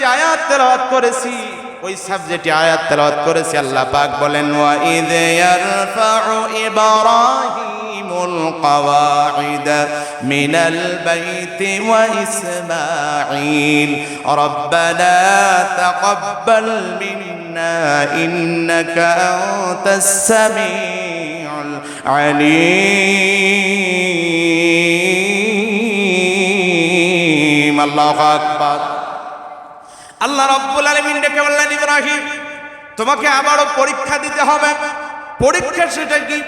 যে আয়াত তেলাওয়াত করেছি ওই সাবজেক্টে আয়াত তেলাওয়াত করেছি আল্লাহ পাক বলেন ওয়া ইদ ইয়ারফাউ ইব্রাহিমুল قواعد من البيت وإسماعيل ربنا تقبل منا إنك أنت السميع العليم الله أكبر আল্লাহ রব্বুল আলমিন ডেকে বললেন, ইব্রাহিম, তোমাকে আবারও পরীক্ষা দিতে হবে। পরীক্ষা সেটা কি?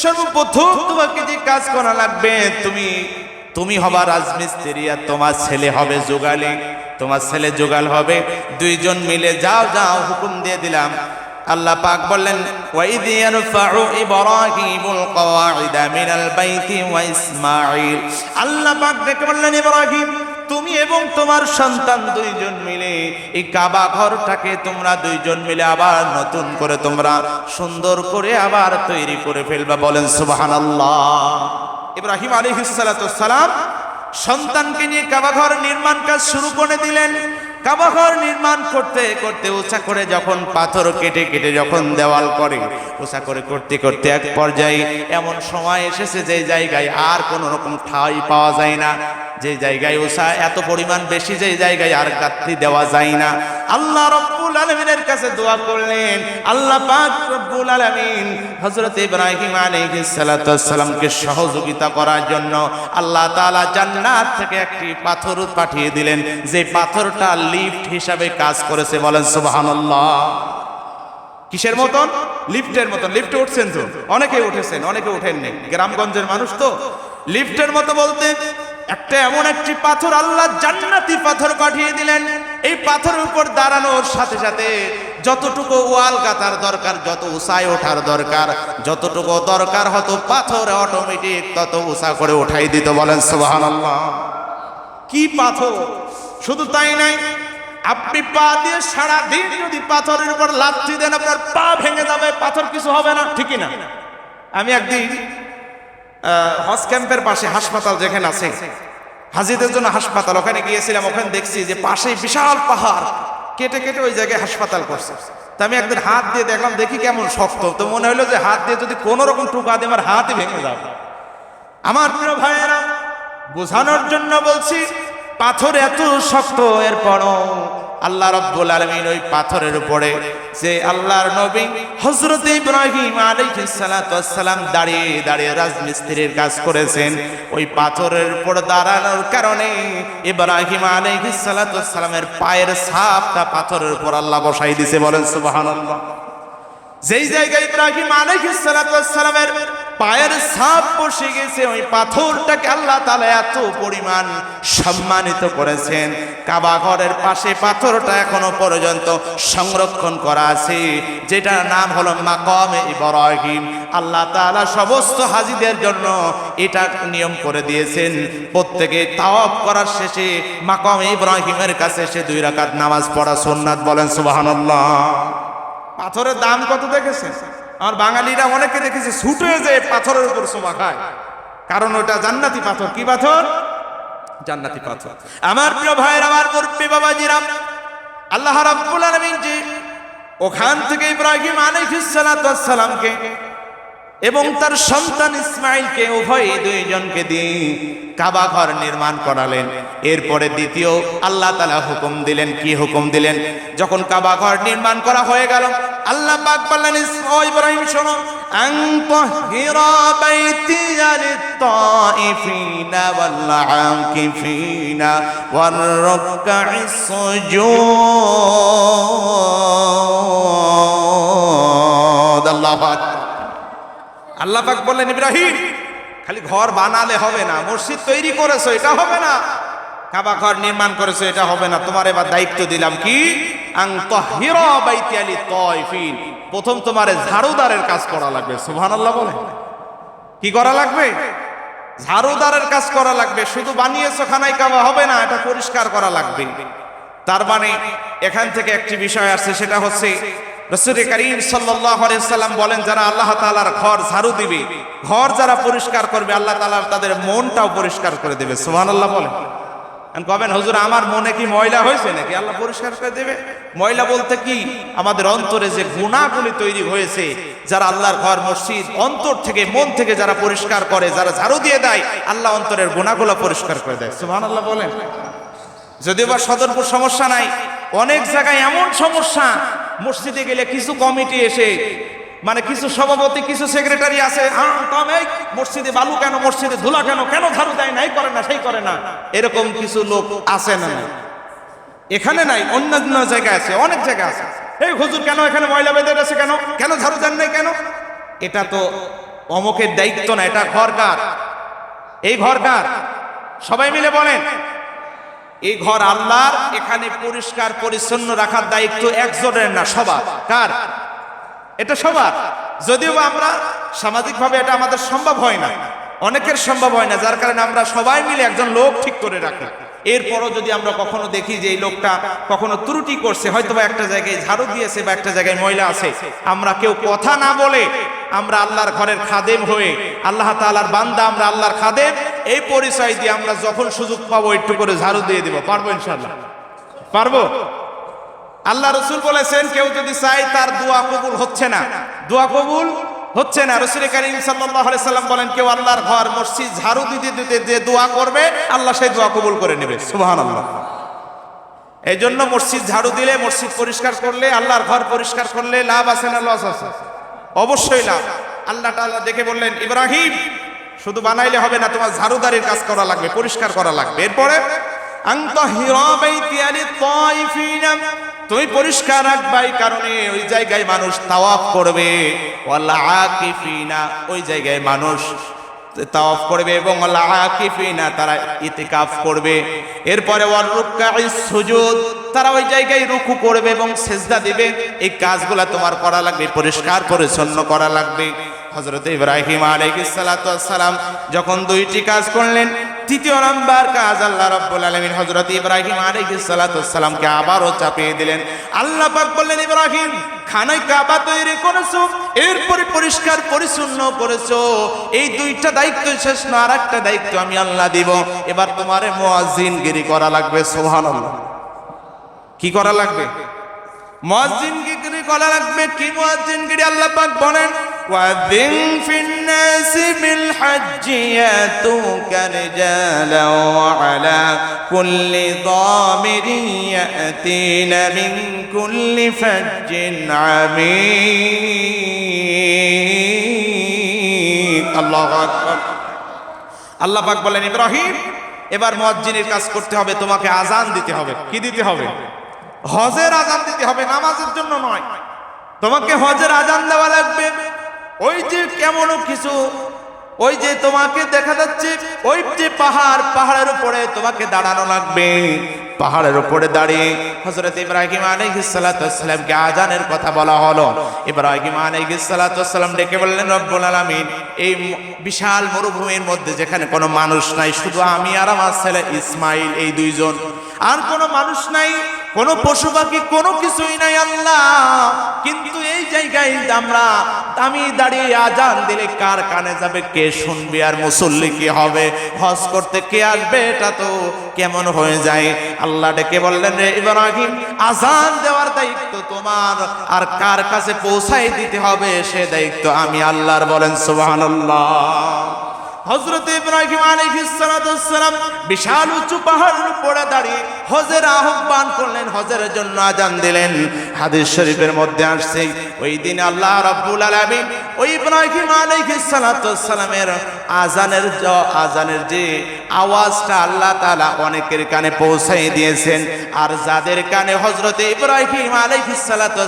সর্বপ্রথম তোমাকে যে কাজ করা লাগবে, তুমি তুমি হবা রাজমিস্ত্রি আর তোমার ছেলে হবে যোগালি। তোমার ছেলে যোগাল হবে। দুইজন মিলে যাও যাও, হুকুম দিয়ে দিলাম। আল্লাহ পাক বললেন আল্লাহ পাক ডেকে বললেন, ইব্রাহিম তুমি এবং তোমার সন্তান দুইজন মিলে এই কাবা ঘরটাকে তোমরা দুইজন মিলে আবার নতুন করে তোমরা সুন্দর করে আবার তৈরি করে ফেলবা। বলেন সুবাহান আল্লাহ ইব্রাহিম আলী সালাম সন্তানকে নিয়ে কাবা ঘর নির্মাণ কাজ শুরু করে দিলেন। কাবা ঘর নির্মাণ করতে করতে, উঁচা করে যখন পাথর কেটে কেটে যখন দেওয়াল করে, উঁচা করে করতে করতে এক পর্যায়ে এমন সময় এসেছে যে জায়গায় আর কোনো রকম ঠাই পাওয়া যায় না। যে জায়গায় উষা এত পরিমাণ বেশি যে জায়গায় আর গাত্রি দেওয়া যায় না। আল্লাহ রব্বুল আলমিনের কাছে দোয়া করলেন। আল্লাহ পাক রব্বুল আলমিন হজরত ইব্রাহিম আলাইহিস সালাতু সালামকে সহযোগিতা করার জন্য আল্লাহ তাআলা জান্নাত থেকে একটি পাথর পাঠিয়ে দিলেন। যে পাথরটা লিফট হিসাবে কাজ করেছে বলেন সুবহানাল্লাহ। কিসের মতন? লিফটের মতন। লিফটে উঠছেন তো? অনেকে উঠেছেন, অনেকে উঠেননি গ্রামগঞ্জের মানুষ তো। লিফটের মতো বলতে একটা এমন একটি পাথর আল্লাহ জান্নাতি পাথর পাঠিয়ে দিলেন। এই পাথরের উপর দাঁড়ানোর সাথে সাথে যতটুকু ওয়াল গাতার দরকার, যত উঁচায় ওঠার দরকার, যতটুকু দরকার হতো পাথর অটোমেটিক তত উঁচা করে উঠাই দিত। বলেন, সুবহানাল্লাহ। কি পাথর? শুধু তাই নাই, আপনি পা দিয়ে সারা দিন যদি পাথরের উপর লাথি দেন, আপনার পা ভেঙে যাবে, পাথর কিছু হবে না, ঠিকই না। আমি একদিন হজ ক্যাম্পের পাশে হাসপাতাল যেখানে আছে হাজিদের জন্য হাসপাতাল, ওখানে গিয়েছিলাম, ওখানে দেখছি যে পাশে বিশাল পাহাড়। কেটে কেটে ওই জায়গায় হাসপাতাল করছে। তা আমি একদিন হাত দিয়ে দেখলাম, দেখি কেমন শক্ত। তো মনে হলো যে হাত দিয়ে যদি কোনো রকম টুকা দিয়ে, আমার হাতই ভেঙে যাবে। আমার প্রিয় ভাইয়েরা, বোঝানোর জন্য বলছি, পাথর এত শক্ত, এরপরও আল্লাহ রব্বুল আলমিন ওই পাথরের উপরে যে আল্লাহর নবী হজরত ইব্রাহিম আলাইহিস সালাম দাঁড়িয়ে দাঁড়িয়ে রাজমিস্ত্রির কাজ করেছেন। ওই পাথরের উপর দাঁড়ানোর কারণে ইব্রাহিম আলাইহিস সালামের পায়ের সাপটা পাথরের উপর আল্লাহ বসাই দিছে বলেন সুবহানাল্লাহ। যেই জায়গায় ইব্রাহিম আলাইহিস সালামের পায়ের ছাপ বসে গেছে, ওই পাথরটাকে আল্লাহ তালা এত পরিমাণ সম্মানিত করেছেন। কাবা ঘরের পাশে পাথরটা এখনও পর্যন্ত সংরক্ষণ করা আছে, যেটার নাম হলো মাকামে ইব্রাহিম। আল্লাহ তাআলা সমস্ত হাজিদের জন্য এটা নিয়ম করে দিয়েছেন। প্রত্যেকে তাওয়াফ করার শেষে মাকামে ইব্রাহিমের কাছে সে দুই রাকাত নামাজ পড়া সুন্নাত বলেন, সুবহানাল্লাহ। পাথরের দাম কত দেখেছেন? আমার বাঙালিরা অনেকে দেখেছে ছুটে যে পাথরের উপর সোমা খায়। কারণ ওটা জান্নাতি পাথর। কি পাথর? জান্নাতি পাথর। আমার প্রিয় ভাইয়ের, আমার মুরব্বী বাবাজিরাম আল্লাহ রাব্বুল আলামিন যে ওখান থেকে ইব্রাহিম আলাইহিস সালামকে এবং তার সন্তান ইসমাইলকে উভয় দুইজনকে দিয়ে কাবা ঘর নির্মাণ করালেন। এরপরে দ্বিতীয়, আল্লাহ তালা হুকুম দিলেন। কি হুকুম দিলেন? যখন কাবা ঘর নির্মাণ করা হয়ে গেল আল্লাহ পাক বললেন, ও ইব্রাহিম, শোনো। আন তাহিরা বাইতি লিত-তাইফিনা ওয়াল-আকিফিনা ওয়ার-রুকআইস সুজুদ আল্লাহু আকবার আল্লাহ পাক বললেন, ইব্রাহিম, খালি ঘর বানালে হবে না, মসজিদ তৈরি করেছ, এটা হবে না। কাবা ঘর নির্মাণ করেছ, এটা হবে না। তোমার এবার দায়িত্ব দিলাম কি? প্রথম তোমার ঝাড়ুদারের কাজ করা লাগবে, সুবহানাল্লাহ বলে। কি করা লাগবে? ঝাড়ুদারের কাজ করা লাগবে। শুধু বানিয়েছো খানাই কাবা হবে না, এটা পরিষ্কার করা লাগবে। তার মানে এখান থেকে একটি বিষয় আসছে, সেটা হচ্ছে করিম সাল্লাম বলেন, যারা আল্লাহ তাআলার ঘর ঝাড়ু দিবে, ঘর যারা পরিষ্কার করবে, আল্লাহ তাআলা তাদের মনটাও পরিষ্কার করে দেবে, সুবহানাল্লাহ বলেন এখন কবেন, হুজুর, আমার মনে কি ময়লা হয়েছে নাকি? আল্লাহ পরিষ্কার করে দেবে। ময়লা বলতে কি? আমাদের অন্তরে যে গুণাগুলি তৈরি হয়েছে, যারা আল্লাহর ঘর, মসজিদ, অন্তর থেকে, মন থেকে যারা পরিষ্কার করে, যারা ঝাড়ু দিয়ে দেয়, আল্লাহ অন্তরের গুণাগুলো পরিষ্কার করে দেয়। সুহান আল্লাহ বলেন। যদিও বা সদরপুর সমস্যা নাই, অনেক জায়গায় এমন সমস্যা, মসজিদে গেলে কিছু কমিটি এসে মানে কিছু সভাপতি কিছু সেক্রেটারি আছে "আহ, কম, মসজিদে বালু কেন মসজিদে ধুলা কেন কেন ঝাড়ু দেয় নাই? করে না সেই করে না। এরকম কিছু লোক আছে না এখানে নাই অন্যান্য জায়গায় আছে অনেক জায়গায় আছে। এই হুজুর কেন এখানে ময়লা বেঁধে আছে কেন? কেন ঝাড়ু দেন নাই কেন? এটা তো অমকের দায়িত্ব না এটা ঘরকার এই ঘরকার সবাই মিলে বলেন এই ঘর আল্লাহর এখানে পরিষ্কার পরিচ্ছন্ন রাখার দায়িত্ব একজনের না সবার। কার? এটা সবার। যদিও আমরা সামাজিকভাবে এটা আমাদের সম্ভব হয় না। অনেকের সম্ভব হয় না, যার কারণে আমরা সবাই মিলে একজন লোক ঠিক করে রাখি। এরপরও যদি আমরা কখনো দেখি যে এই লোকটা কখনো ত্রুটি করছে হয়তো বা একটা জায়গায় ঝাড়ু দিয়েছে বা একটা জায়গায় ময়লা আছে, আমরা কেউ কথা না বলে আমরা আল্লাহর ঘরের খাদেম হয়ে, আল্লাহ তাআলার বান্দা আমরা আল্লাহর খাদেম, এই পরিচয় দিয়ে আমরা যখন সুযোগ পাবো একটু করে ঝাড়ু দিয়ে দিব। পারব ইনশাল্লাহ পারব? আল্লাহ রসুল বলেছেন, কেউ যদি চায় তার দোয়া কবুল হচ্ছে না। দোয়া কবুল হচ্ছে না। রসুল করিম সাল্লাম বলেন, কেউ আল্লাহর ঘর, মসজিদ, ঝাড়ু দিতে দিতে যে দোয়া করবে, আল্লাহ সেই দোয়া কবুল করে নেবে। সুবহানাল্লাহ। এই জন্য মসজিদ ঝাড়ু দিলে, মসজিদ পরিষ্কার করলে, আল্লাহর ঘর পরিষ্কার করলে লাভ আছে না লস আছে? অবশ্যই লাভ। আল্লাহ তাআলা দেখে বললেন, ইব্রাহিম, শুধু বানাইলে হবে না, তোমার ঝাড়ুদারির কাজ করা লাগবে, পরিষ্কার করা লাগবে। এরপরে তুমি পরিষ্কার রাখবা কারণে ওই জায়গায় মানুষ তাওয়াফ করবে। ওই জায়গায় মানুষ তাওয়াফ করবে এবং আকিফিনা, তারা ইতিকাফ করবে। এরপরে সুজুদ, তারা ওই জায়গায় রুকু করবে এবং সেজদা দিবে। এই কাজগুলা তোমার করা লাগবে, পরিষ্কার, পরিচ্ছন্ন করা লাগবে। হযরত ইব্রাহিম আলাইহিস সালাম যখন দুইটি কাজ করলেন তৃতীয় নাম্বার কাজ আল্লাহ রাব্বুল আলামিন হযরত ইব্রাহিম আলাইহিস সালাতু আবারও চাপিয়ে দিলেন। আল্লাহ পাক বললেন, ইব্রাহিম, খানায় কাবা তৈরি করেছ, এরপরে পরিষ্কার পরিচ্ছন্ন করেছ। এই দুইটা দায়িত্ব শেষ না আর একটা দায়িত্ব আমি আল্লাহ দিব। এবার তোমারে মুয়াজ্জিনগিরি করা লাগবে, সুবহানাল্লাহ। কি করা লাগবে? মুয়াজ্জিনগিরি করা লাগবে? কি মুয়াজ্জিনগিরি আল্লাহ পাক বলেন? ফিন-নাসি বিল হাজ্জি ইয়াতুকা রিজালান ওয়া আলা কুল্লি দামিরিন ইয়াতিনা মিন কুল্লি ফাজ্জিন আমিন আল্লাহু আকবার আল্লাহ পাক বলেন ইব্রাহিম এবার মুয়াজ্জিনের কাজ করতে হবে, তোমাকে আজান দিতে হবে। কি দিতে হবে? হজের আজান দিতে হবে, নামাজের জন্য নয়। তোমাকে হজের আজান দেওয়া লাগবে। ওই যে কেমন কিছু, ওই যে তোমাকে দেখা যাচ্ছে, ওই যে পাহাড়, পাহাড়ের উপরে তোমাকে দাঁড়ানো লাগবে। পাহাড়ের উপরে দাঁড়িয়ে হযরত ইব্রাহিম ওয়াসসালামকে আজানের কথা বলা হলো। ইব্রাহিম ওয়াসসালাম ডেকে বললেন, রব্বুল আলামিন, এই বিশাল মরুভূমির মধ্যে যেখানে কোনো মানুষ নাই, শুধু আমি আর আমার ছেলে ইসমাইল, এই দুইজন। আর কোনো মানুষ নাই কোনো পশু পাখি, কোনো কিছুই নাই আল্লাহ। কিন্তু এই জায়গায় আমরা আমি দাঁড়িয়ে আজান দিলে কার কানে যাবে, কে শুনবে আর মুসল্লি কি হবে? হজ করতে কে আসবে, এটা তো কেমন হয়ে যায়? আল্লাহ ডেকে বললেন রে ইব্রাহিম, আজান দেওয়ার দায়িত্ব তোমার, আর কার কাছে পৌঁছাই দিতে হবে সে দায়িত্ব আমি আল্লাহর। বলেন, সুবহানাল্লাহ। হজরত ইব্রাহিম ওয়াসসালাম বিশাল উঁচু পাহাড়ের উপরে দাঁড়িয়ে হজের আহ্বান করলেন, হজের জন্য আজান দিলেন। হাদিস শরীফের মধ্যে আসছে, ওই দিন আল্লাহ রাব্বুল আলামিন ওই ইব্রাহিম ওয়াসসালামের আজানের জ- আজানের যে আওয়াজটা আল্লাহ তালা অনেকের কানে পৌঁছাই দিয়েছেন। আর যাদের কানে হজরত ইব্রাহিম আলাইহিস সালাতু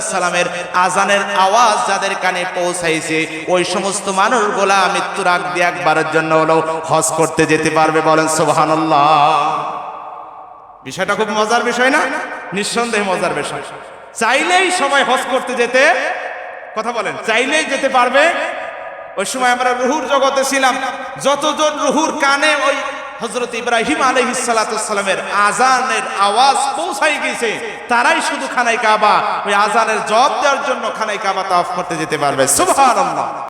আজানের আওয়াজ যাদের কানে পৌঁছাইছে, ওই সমস্ত মানুষগুলা মৃত্যুর আগ দিয়ে একবারের জন্য হলো হজ করতে যেতে পারবে বলেন সুবহানাল্লাহ। বিষয়টা খুব মজার বিষয় না? নিঃসন্দেহে মজার বিষয়। চাইলেই সবাই হজ করতে যেতে, কথা বলেন, চাইলেই যেতে পারবে ওই সময় আমরা রুহুর জগতে ছিলাম। যতজন রুহুর কানে ওই হজরত ইব্রাহিম আলহিসালামের আজানের আওয়াজ পৌঁছাই গেছে, তারাই শুধু খানাই কাবা। ওই আজানের জব দেওয়ার জন্য খানাই কাবা তাফ করতে যেতে পারবে। সুবহানাল্লাহ।